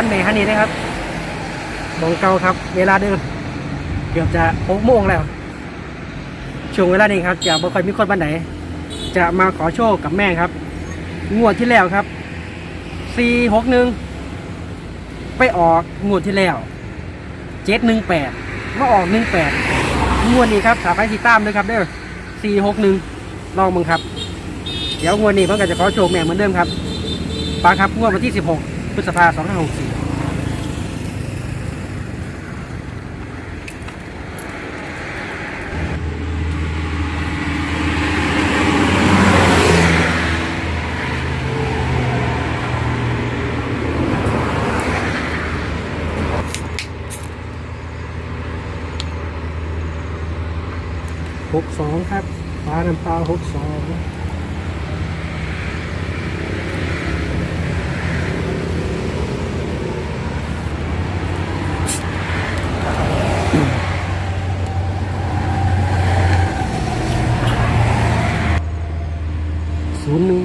านแม่ฮันนี่นะครับมองเก่าครับ เวลาเดิมเกือบจะหกโมงแล้ว ช่วงเวลานี้ครับจะบ่ค่อยมีคนบ้านไหน จะมาขอโชคกับแม่ครับ งวดที่แล้วครับสี่หกหนึ่งไปออกงวดที่แล้วเจ็ดหนึ่งแปดมาออกหนึ่งแปดงวดนี้ครับสาไปติดตามด้วยครับเด้อสี่หกหนึ่งลองมึงครับ เดี๋ยวงวดนี้เพิ่งก็จะขอโชคแม่เหมือนเดิมครับปาครับงวดวันที่สิบหก พฤษภาสองห้าหกสี่หกสองครับปลาน้ำปลาหกสอง ศูนย์หนึ่ง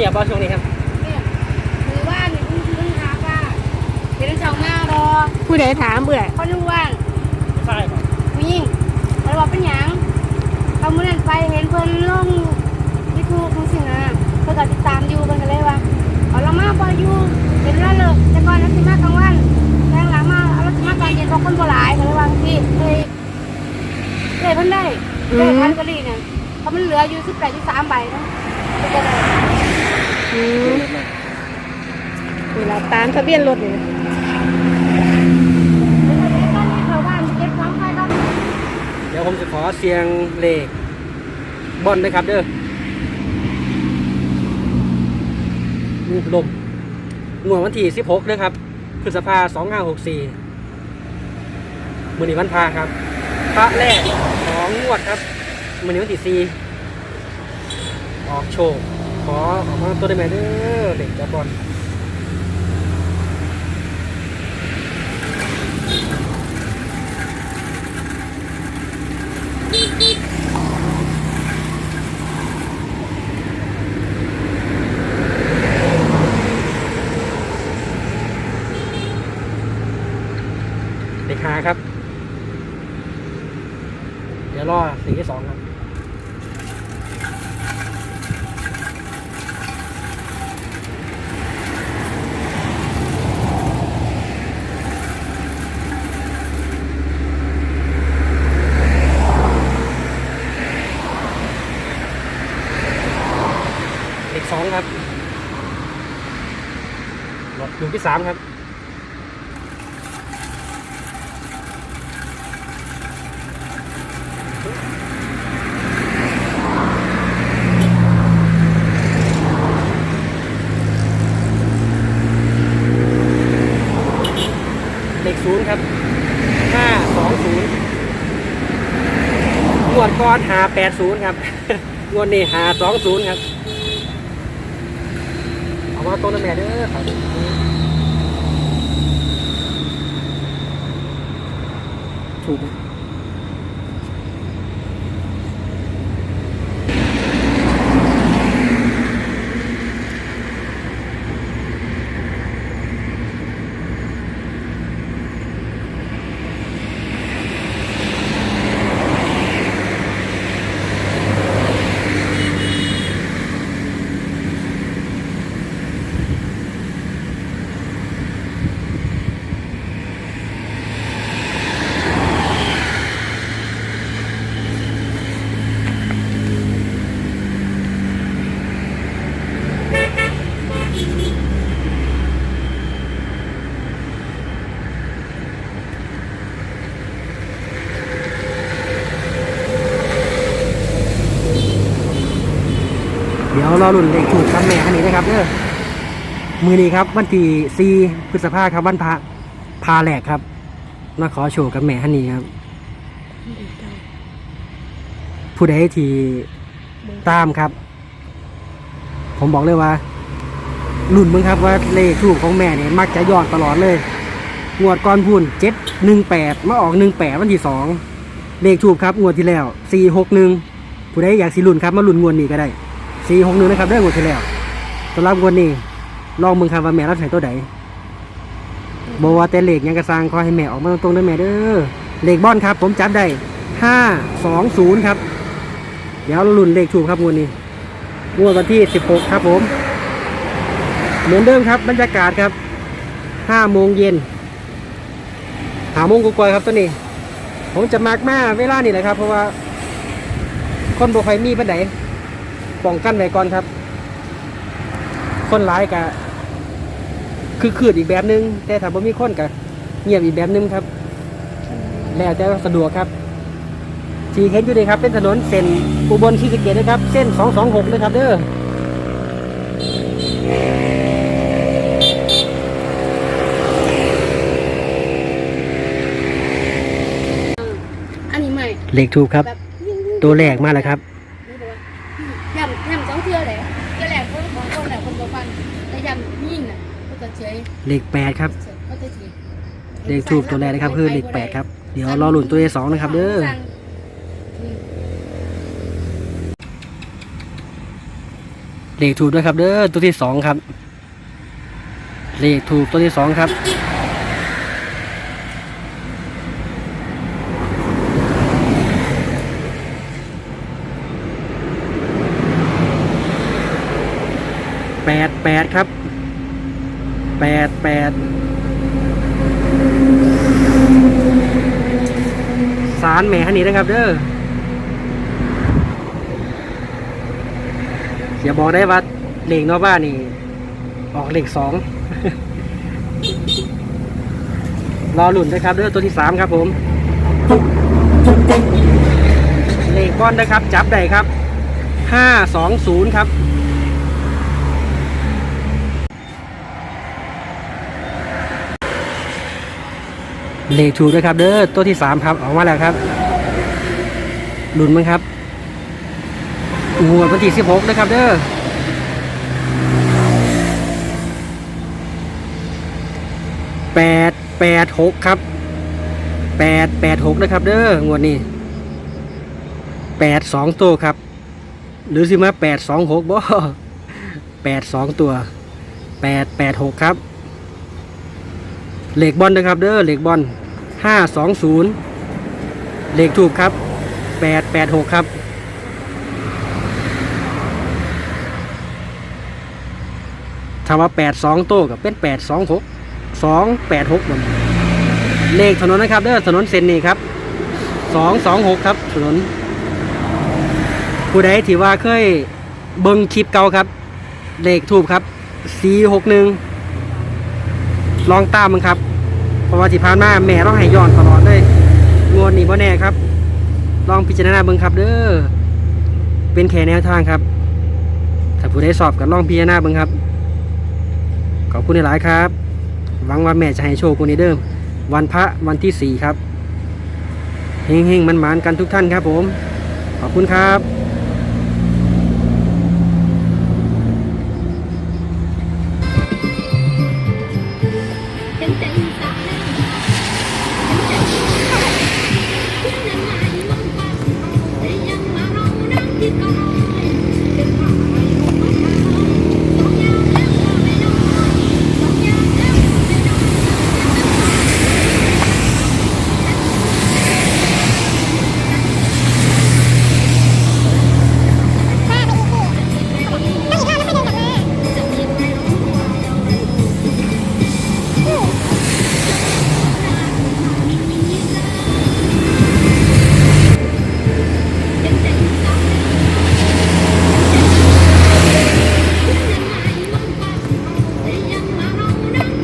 เงีย บป่ะช่วงนี้ครับเนี่ยมือว่างเนี่ยเพิ่งเพิ่งหาว่าเป็นเจ้ามารอผู้ใดถามเบื่อเขานึกว่างใช่ครับผู้หญิงแล้วว่าเป็นหยังเขาเมื่อนั้นไปเห็นเพิ่นลงยูทูบของสิ่งนั้นน่ะเพิ่นก็ติดตามอยู่เพิ่นก็เลยว่าเอาละมาพออยู่เป็นเวลาเลิกแต่ก่อนเราสิมากลางวันแรงหลังมาเอาเราสิมาตอนเย็นเพราะคนบ่หลายเขาเลยว่าที่เลยเลยเพิ่นได้ได้พันกว่าลีเนี่ยเพราะมันเหลืออยู่สิบแปดสิบสามใบเนาะเพิ่นก็ได้ อืมเวลาตามทะเบียนรถนี่เดี๋ยวผมจะขอเสียงเลขบอลด้วยครับเด้อนี่ลมงวดวันที่ 16ด้วยครับพฤษภา2564มือนี้วันพาครับพระแรกของงวดครับมือนี้วันที่4ออกโชว์ ขอออกมาตัวได้ไหมเด้อเด็กจับบอลเด็กหาครับ เดี๋ยวรอสีที่สองครับ สองครับหลอดลูที่สามครับเลขศูนย์ครับห้าสองศูนย์งวดก้อนหาแปดศูนย์ครับงวดนี้หาสองศูนย์ครับ เอามาต้นแม่เด้อครับถูก รอรุ่นเลขถูกกับแม่คันนี้นะครับเด้อมือนี้ครับวันที่4พฤษภาครับวันพระพาแหลกครับมาขอโชว์กับแม่ฮันนี่ครับ ผู้ใดที่ตามครับ ผมบอกเลยว่ารุ่นมึงครับว่าเลขทูกของแม่เนี่ยมักจะย้อนตลอดเลยงวดก่อนพูนเจ็ดหนึ่งแปดมาออกหนึ่งแปดวันที่สองเลขทูบครับงวดที่แล้วสี่หกหนึ่งผู้ใดอยากสีรุ่นครับมารุ่นงวดนี้ก็ได้ สี่หกหนึ่งนะครับได้งวดที่แล้วสำหรับวดนี้ลองมึงครับว่าแม่รับใส่ตัวใดบอกว่าแต่เลขยังกระซังขอให้แม่ออกมาตรงๆด้วยแม่เด้อเหลขบอนครับ ผมจับได้ห้าสองศูนย์ครับ เดี๋ยวเราลุ้นเลขถูกครับวดนี้งวดวันที่สิบหกครับผม เหมือนเดิมครับบรรยากาศครับห้าโมงเย็นหาโมงกว่าครับตัวนี้ ผมจะมากมาเวลานี่แหละครับ เพราะว่าคนบ่ค่อยมีปันได ป้องกันไว้ก่อนครับ คนร้ายกะคือขืดอีกแบบนึง แต่ถ้าบ่มีคนกะเงียบอีกแบบนึงครับ แล้วแต่สะดวกครับที่เห็นอยู่นี่ครับ เป็นถนนเส้นอุบลที่สะเกตนะครับ เส้น 226เลยครับเด้ออันนี้ใหม่เลขถูกครับแบบยิ่งๆตัวแรกมาแล้วครับ นี่เลยย่ำย่ำสองเทือเลยเทือแรกคนของคนแหละคนตัวฟันแต่ย่ำยิ่งน่ะก็จะ เลขแปดครับ เลขถูกตัวแรกนะครับคือเลขแปดครับ เดี๋ยวรอหลุนตัวเลขสองนะครับเด้อ เลขถูกด้วยครับเด้อตัวที่สองครับ เลขถูกตัวที่สองครับ แปดแปดครับ แปดแปดสารแหม่ฮันนี้นะครับเด้ออย่าบอกได้ว่าเลขนอกบ้านนี่ ออกเลขสองรอหลุนนะครับเด้อตัวที่สามครับผมเลขก้อนนะครับ จับได้ครับห้าสองศูนย์ครับ เลขถูกด้วยครับเด้อตัวที่สามครับออกมาแล้วครับหลุนมั้งครับงวดวันที่สิบหกนะครับเด้อแปดแปดหกครับแปดแปดหกนะครับ เด้องวดนี้แปดสองตัวครับ หรือสิมาแปดสองหกบ่แปดสองตัวแปดแปดหกครับ เหล็กบอลนะครับเด้อเหล็กบอลห้าสองศูนย์เหล็กถูกครับแปดแปดหกครับถ้าว่าแปดสองโต้กับเป็นแปดสองหกสองแปดหกบนเลขถนนนะครับเด้อถนนเซนนี่ครับสองสองหกครับถนนผู้ใดที่ว่าเคยเบิ้งคลิปเก่าครับ เลขถูกครับสี่หกหนึ่ง ลองตามมึงครับ เพราะว่าที่ผ่านมาแม่ต้องให้ย้อนตลอดเลยงวดนี้บ่แน่ครับ ลองพิจารณาเบิ่งครับ เด้อเป็นแค่แนวทางครับ ถ้าผู้ใดสอบก็ลองพิจารณาเบิ่งครับขอบคุณหลายครับ หวังว่าแม่จะให้โชคคุณนี้เดิม วันพระวันที่สี่ครับเฮงๆมันๆกันทุกท่านครับผม ขอบคุณครับ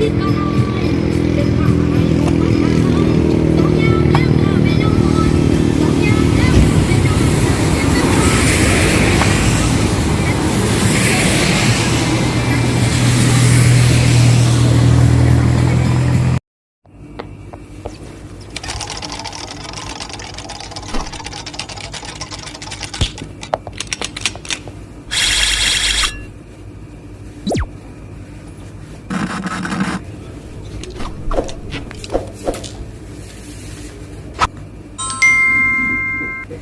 Thank you.